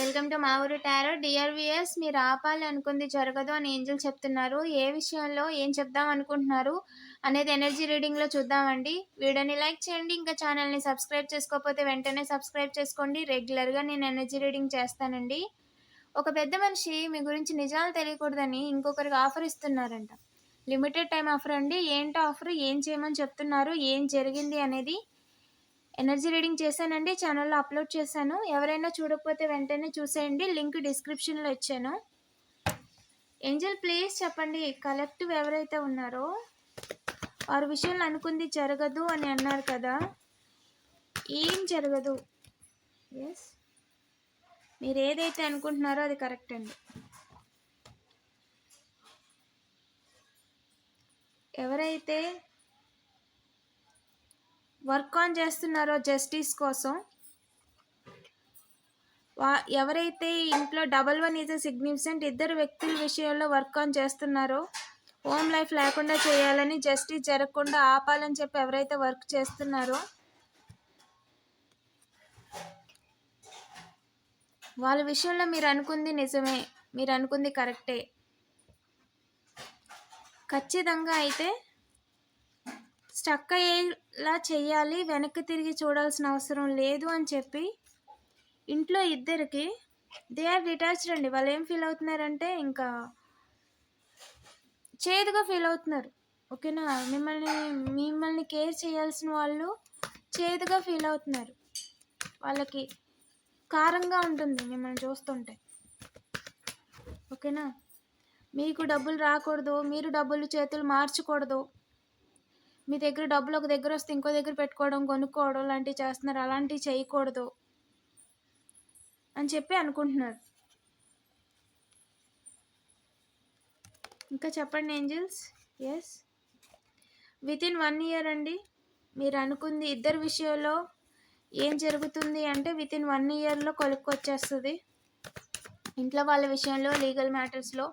Welcome to మా ఊరు tarot. డిఆర్విఎస్ మీరు ఆపాలి అనుకుంది జరగదు అని ఏంజల్ చెప్తున్నారు. ఏ విషయంలో ఏం చెప్దాం అనుకుంటున్నారు అనేది ఎనర్జీ రీడింగ్లో చూద్దామండి. వీడియోని లైక్ చేయండి ఇంకా ఛానల్ని సబ్స్క్రైబ్ చేసుకోకపోతే వెంటనే సబ్స్క్రైబ్ చేసుకోండి. రెగ్యులర్గా నేను ఎనర్జీ రీడింగ్ చేస్తానండి. ఒక పెద్ద మనిషి మీ గురించి నిజాలు తెలియకూడదని ఇంకొకరికి ఆఫర్ ఇస్తున్నారంట. లిమిటెడ్ టైం ఆఫర్ అండి. ఏంటో ఆఫర్? ఏం చేయమని చెప్తున్నారు? ఏం జరిగింది అనేది ఎనర్జీ రీడింగ్ చేశానండి ఛానల్లో అప్లోడ్ చేశాను. ఎవరైనా చూడకపోతే వెంటనే చూసేయండి లింక్ డిస్క్రిప్షన్లో ఇచ్చాను. ఏంజల్ ప్లీజ్ చెప్పండి కలెక్టివ్ ఎవరైతే ఉన్నారో వారి విషయంలో అనుకుంది జరగదు అని అన్నారు కదా. ఏం జరగదు? ఎస్ మీరు ఏదైతే అనుకుంటున్నారో అది కరెక్ట్ అండి. ఎవరైతే వర్క్ ఆన్ చేస్తున్నారో జస్టిస్ కోసం? వా ఎవరైతే ఇంట్లో డబల్ వన్ ఈజ్ సిగ్నిఫికెంట్ ఇద్దరు వ్యక్తుల విషయంలో వర్క్ ఆన్ చేస్తున్నారో హోమ్ లైఫ్ లేకుండా చేయాలని జస్టిస్ జరగకుండా ఆపాలని చెప్పి ఎవరైతే వర్క్ చేస్తున్నారో వాళ్ళ విషయంలో మీరు అనుకుంది నిజమే మీరు అనుకుంది కరెక్టే. ఖచ్చితంగా అయితే స్టక్ అయ్యేలా చేయాలి వెనక్కి తిరిగి చూడాల్సిన అవసరం లేదు అని చెప్పి ఇంట్లో ఇద్దరికి దే ఆర్ డిటాచ్డ్ అండి. వాళ్ళు ఏం ఫీల్ అవుతున్నారంటే ఇంకా చేదుగా ఫీల్ అవుతున్నారు. ఓకేనా? మిమ్మల్ని మిమ్మల్ని కేర్ చేయాల్సిన వాళ్ళు చేదుగా ఫీల్ అవుతున్నారు. వాళ్ళకి కారంగా ఉంటుంది మిమ్మల్ని చూస్తుంటే. ఓకేనా? మీకు డబ్బులు రాకూడదు మీరు డబ్బులు చేతులు మార్చకూడదు. మీ దగ్గర డబ్బులు ఒక దగ్గర వస్తే ఇంకో దగ్గర పెట్టుకోవడం కొనుక్కోవడం లాంటివి చేస్తున్నారు. అలాంటివి చేయకూడదు అని చెప్పి అనుకుంటున్నారు. ఇంకా చెప్పండి angels? Yes within one year అండి. మీరు అనుకుంది ఇద్దరు విషయంలో ఏం జరుగుతుంది అంటే విత్ ఇన్ వన్ ఇయర్లో కొలుక్కొచ్చేస్తుంది ఇంట్లో వాళ్ళ విషయంలో లీగల్ మ్యాటర్స్లో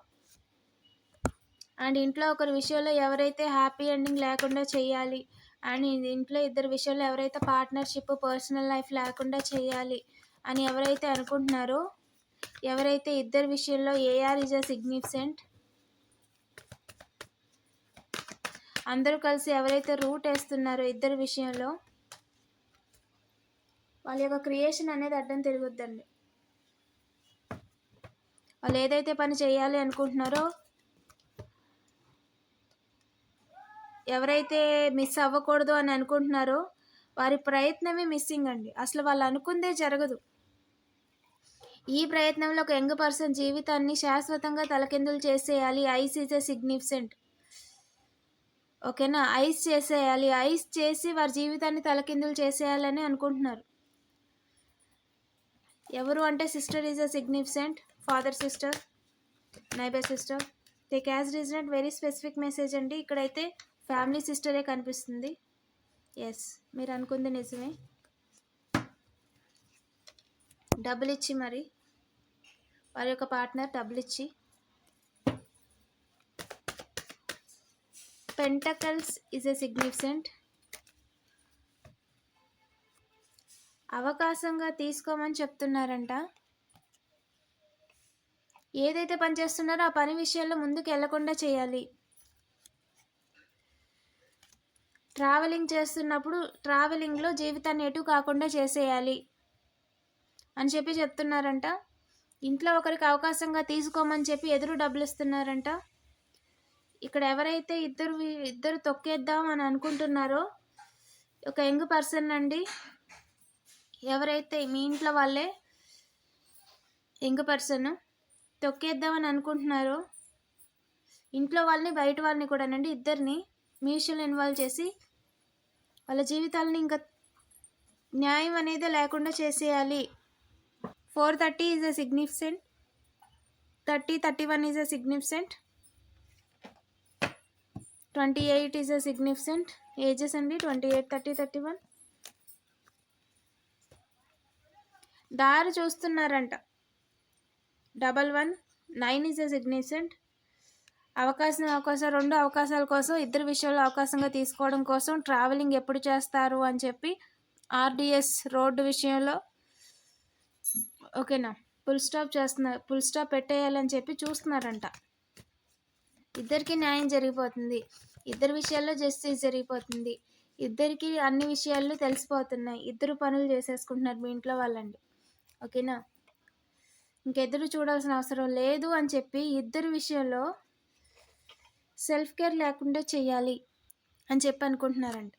అండ్ ఇంట్లో ఒకరి విషయంలో ఎవరైతే హ్యాపీ ఎండింగ్ లేకుండా చేయాలి అండ్ ఇంట్లో ఇద్దరు విషయంలో ఎవరైతే పార్ట్నర్షిప్ పర్సనల్ లైఫ్ లేకుండా చేయాలి అని ఎవరైతే అనుకుంటున్నారో ఎవరైతే ఇద్దరు విషయంలో ఏఆర్ ఇజ్ అ సిగ్నిఫికెంట్ అందరూ కలిసి ఎవరైతే రూట్ వేస్తున్నారో ఇద్దరు విషయంలో వాళ్ళ యొక్క క్రియేషన్ అనేది అడ్డం తిరుగుద్దండి. వాళ్ళు ఏదైతే పని చేయాలి అనుకుంటున్నారో ఎవరైతే మిస్ అవ్వకూడదు అని అనుకుంటున్నారో వారి ప్రయత్నమే మిస్సింగ్ అండి. అసలు వాళ్ళు అనుకుందే జరగదు. ఈ ప్రయత్నంలో ఒక యంగ్ పర్సన్ జీవితాన్ని శాశ్వతంగా తలకిందులు చేసేయాలి. Ice is a significant. ఓకేనా? ఐస్ చేసేయాలి. ఐస్ చేసి వారి జీవితాన్ని తలకిందులు చేసేయాలని అనుకుంటున్నారు. ఎవరు అంటే sister is a significant. Father sister neighbour sister. They cast resonant very specific message అండి. ఇక్కడైతే ఫ్యామిలీ సిస్టరే కనిపిస్తుంది. ఎస్ మీరు అనుకుంది నిజమే. డబ్బులు ఇచ్చి మరి. వారి యొక్క పార్ట్నర్ డబ్బులు ఇచ్చి. పెంటకల్స్ ఈజ్ ఎ సిగ్నిఫికెంట్ అవకాశంగా తీసుకోమని చెప్తున్నారంట. ఏదైతే పని చేస్తున్నారో ఆ పని విషయంలో ముందుకు వెళ్ళకుండా చేయాలి. ట్రావెలింగ్ చేస్తున్నప్పుడు ట్రావెలింగ్లో జీవితాన్ని ఎటు కాకుండా చేసేయాలి అని చెప్పి చెప్తున్నారంట. ఇంట్లో ఒకరికి అవకాశంగా తీసుకోమని చెప్పి ఎదురు డబ్బులు ఇస్తున్నారంట ఇక్కడ ఎవరైతే ఇద్దరు ఇద్దరు తొక్కేద్దాం అని అనుకుంటున్నారో ఒక యంగ్ పర్సన్ అండి. ఎవరైతే మీ ఇంట్లో వాళ్ళే యంగ్ పర్సన్ తొక్కేద్దామని అనుకుంటున్నారో ఇంట్లో వాళ్ళని బయట వాళ్ళని కూడానండి ఇద్దరిని మ్యూచువల్ ఇన్వాల్వ్ చేసి వాళ్ళ జీవితాలను ఇంకా న్యాయం అనేది లేకుండా చేసేయాలి. Four thirty is a significant. Thirty thirty one is a significant. Twenty eight is a significant. Ages అండి twenty eight thirty thirty one. దారి చూస్తున్నారంట. Double one nine is a significant. అవకాశం అవకాశం రెండు అవకాశాల కోసం ఇద్దరు విషయాల్లో అవకాశంగా తీసుకోవడం కోసం ట్రావెలింగ్ ఎప్పుడు చేస్తారు అని చెప్పి ఆర్డిఎస్ రోడ్డు విషయంలో ఓకేనా ఫుల్ స్టాప్ చేస్తున్నారు ఫుల్ స్టాప్ పెట్టేయాలని చెప్పి చూస్తున్నారంట. ఇద్దరికి న్యాయం జరిగిపోతుంది. ఇద్దరి విషయాల్లో జస్టిస్ జరిగిపోతుంది. ఇద్దరికి అన్ని విషయాలు తెలిసిపోతున్నాయి. ఇద్దరు పనులు చేసేసుకుంటున్నారు మీ ఇంట్లో వాళ్ళండి. ఓకేనా? ఇంకెదురు చూడాల్సిన అవసరం లేదు అని చెప్పి ఇద్దరు విషయంలో సెల్ఫ్ కేర్ లేకుండా చేయాలి అని చెప్పి అనుకుంటున్నారండి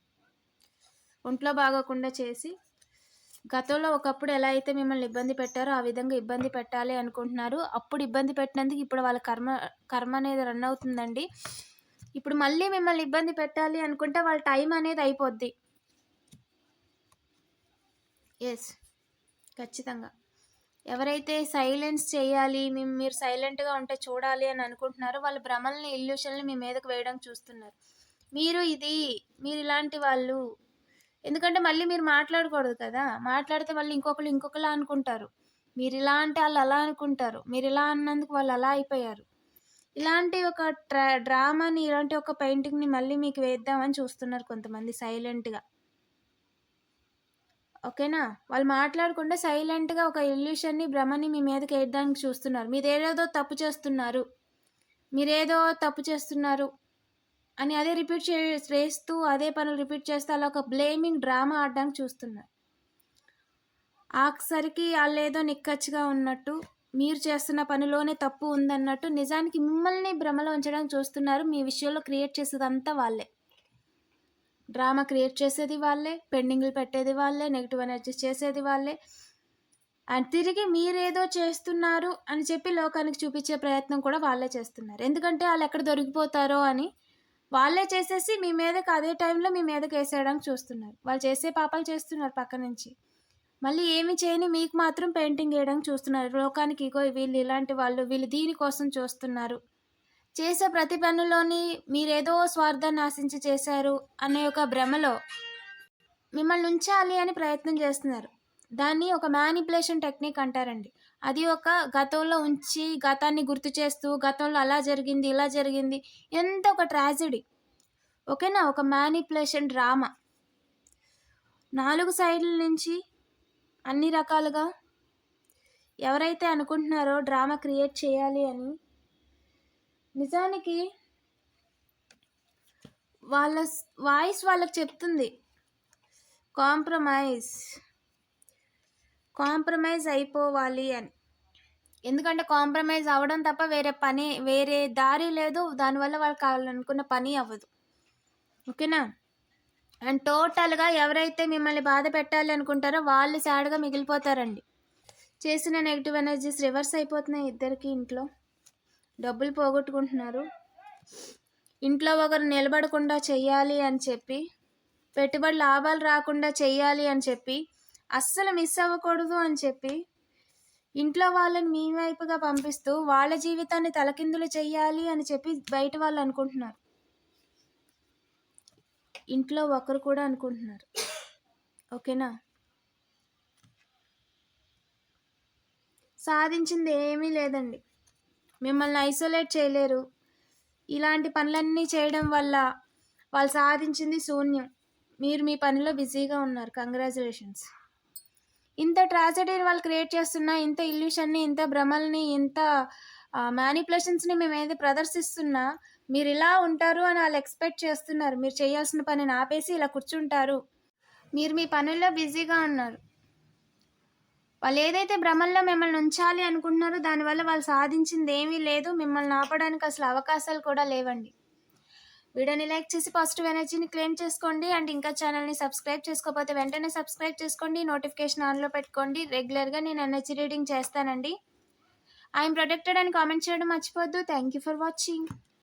ఒంట్లో బాగోకుండా చేసి గతంలో ఒకప్పుడు ఎలా అయితే మిమ్మల్ని ఇబ్బంది పెట్టారో ఆ విధంగా ఇబ్బంది పెట్టాలి అనుకుంటున్నారు. అప్పుడు ఇబ్బంది పెట్టినందుకు ఇప్పుడు వాళ్ళ కర్మ కర్మ అనేది రన్ అవుతుందండి. ఇప్పుడు మళ్ళీ మిమ్మల్ని ఇబ్బంది పెట్టాలి అనుకుంటే వాళ్ళ టైం అనేది అయిపోద్ది. ఎస్ ఖచ్చితంగా. ఎవరైతే సైలెన్స్ చేయాలి మేము మీరు సైలెంట్గా ఉంటే చూడాలి అని అనుకుంటున్నారో వాళ్ళ భ్రమల్ని ఇల్యూషన్ని మీ మీదకు వేయడం చూస్తున్నారు. మీరు ఇది మీరు ఇలాంటి వాళ్ళు. ఎందుకంటే మళ్ళీ మీరు మాట్లాడకూడదు కదా. మాట్లాడితే మళ్ళీ ఇంకొకరు ఇంకొకలా అనుకుంటారు. మీరు ఇలా అంటే వాళ్ళు అలా అనుకుంటారు. మీరు ఇలా అన్నందుకు వాళ్ళు అలా అయిపోయారు. ఇలాంటి ఒక ట్రా డ్రామాని ఇలాంటి ఒక పెయింటింగ్ని మళ్ళీ మీకు వేద్దామని చూస్తున్నారు కొంతమంది సైలెంట్గా. ఓకేనా? వాళ్ళు మాట్లాడకుండా సైలెంట్గా ఒక ఇల్యూషన్ని భ్రమని మీ మీదకి వేయడానికి చూస్తున్నారు. మీరు ఏదేదో తప్పు చేస్తున్నారు. మీరేదో తప్పు చేస్తున్నారు అని అదే రిపీట్ చే చేస్తూ అదే పనులు రిపీట్ చేస్తూ అలా ఒక బ్లేమింగ్ డ్రామా ఆడడానికి చూస్తున్నారు. ఆఖరికి వాళ్ళు ఏదో నిక్కచ్చిగా ఉన్నట్టు మీరు చేస్తున్న పనిలోనే తప్పు ఉందన్నట్టు నిజానికి మిమ్మల్ని భ్రమలో ఉంచడానికి చూస్తున్నారు. మీ విషయంలో క్రియేట్ చేసేదంతా వాళ్ళే. డ్రామా క్రియేట్ చేసేది వాళ్ళే పెండింగ్లు పెట్టేది వాళ్ళే నెగిటివ్ ఎనర్జీ చేసేది వాళ్ళే. అండ్ తిరిగి మీరేదో చేస్తున్నారు అని చెప్పి లోకానికి చూపించే ప్రయత్నం కూడా వాళ్ళే చేస్తున్నారు. ఎందుకంటే వాళ్ళు ఎక్కడ దొరికిపోతారో అని వాళ్ళే చేసేసి మీ మీదకి అదే టైంలో మీ మీదకి వేసేయడానికి చూస్తున్నారు. వాళ్ళు చేసే పాపాలు చేస్తున్నారు పక్క నుంచి. మళ్ళీ ఏమి చేయని మీకు మాత్రం పెయింటింగ్ వేయడానికి చూస్తున్నారు. లోకానికి ఇగో వీళ్ళు ఇలాంటి వాళ్ళు వీళ్ళు దీనికోసం చూస్తున్నారు. చేసే ప్రతి పనిలోని మీరేదో స్వార్థాన్ని ఆశించి చేశారు అనే ఒక భ్రమలో మిమ్మల్ని ఉంచాలి అని ప్రయత్నం చేస్తున్నారు. దాన్ని ఒక మ్యానిపులేషన్ టెక్నిక్ అంటారండి. అది ఒక గతంలో ఉంచి గతాన్ని గుర్తు చేస్తూ గతంలో అలా జరిగింది ఇలా జరిగింది ఎంత ఒక ట్రాజిడీ. ఓకేనా? ఒక మ్యానిపులేషన్ డ్రామా. నాలుగు సైడ్ల నుంచి అన్ని రకాలుగా ఎవరైతే అనుకుంటున్నారో డ్రామా క్రియేట్ చేయాలి అని నిజానికి వాళ్ళ వాయిస్ వాళ్ళకి చెప్తుంది. కాంప్రమైజ్. కాంప్రమైజ్ అయిపోవాలి అని. ఎందుకంటే కాంప్రమైజ్ అవ్వడం తప్ప వేరే పని వేరే దారి లేదు. దానివల్ల వాళ్ళకి కావాలనుకున్న పని అవ్వదు. ఓకేనా? అండ్ టోటల్గా ఎవరైతే మిమ్మల్ని బాధ పెట్టాలి అనుకుంటారో వాళ్ళు సాడ్గా మిగిలిపోతారండి. చేసిన నెగిటివ్ ఎనర్జీస్ రివర్స్ అయిపోతున్నాయి ఇద్దరికి ఇంట్లో. డబ్బులు పోగొట్టుకుంటున్నారు. ఇంట్లో ఒకరు నిలబడకుండా చెయ్యాలి అని చెప్పి పెట్టుబడి లాభాలు రాకుండా చెయ్యాలి అని చెప్పి అస్సలు మిస్ అవ్వకూడదు అని చెప్పి ఇంట్లో వాళ్ళని మీ వైపుగా పంపిస్తూ వాళ్ళ జీవితాన్ని తలకిందులు చెయ్యాలి అని చెప్పి బయట వాళ్ళు అనుకుంటున్నారు. ఇంట్లో ఒకరు కూడా అనుకుంటున్నారు. ఓకేనా? సాధించింది ఏమీ లేదండి. మిమ్మల్ని ఐసోలేట్ చేయలేరు. ఇలాంటి పనులన్నీ చేయడం వల్ల వాళ్ళు సాధించింది శూన్యం. మీరు మీ పనిలో బిజీగా ఉన్నారు. కంగ్రాచులేషన్స్ ఇంత ట్రాజడీని వాళ్ళు క్రియేట్ చేస్తున్నా ఇంత ఇల్యూషన్ని ఇంత భ్రమల్ని ఇంత మ్యానిపులేషన్స్ని మేము ఏది ప్రదర్శిస్తున్నా మీరు ఇలా ఉంటారు అని వాళ్ళు ఎక్స్పెక్ట్ చేస్తున్నారు. మీరు చేయాల్సిన పనిని ఆపేసి ఇలా కూర్చుంటారు. మీరు మీ పనుల్లో బిజీగా ఉన్నారు. వాళ్ళు ఏదైతే భ్రమల్లో మిమ్మల్ని ఉంచాలి అనుకుంటున్నారో దానివల్ల వాళ్ళు సాధించింది ఏమీ లేదు. మిమ్మల్ని ఆపడానికి అసలు అవకాశాలు కూడా లేవండి. వీడియోని లైక్ చేసి పాజిటివ్ ఎనర్జీని క్లెయిమ్ చేసుకోండి. అండ్ ఇంకా ఛానల్ని సబ్స్క్రైబ్ చేసుకోకపోతే వెంటనే సబ్స్క్రైబ్ చేసుకోండి. నోటిఫికేషన్ ఆన్లో పెట్టుకోండి. రెగ్యులర్గా నేను ఎనర్జీ రీడింగ్ చేస్తానండి. ఐఎమ్ ప్రొటెక్టెడ్ అని కామెంట్ చేయడం మర్చిపోవద్దు. Thank you for watching.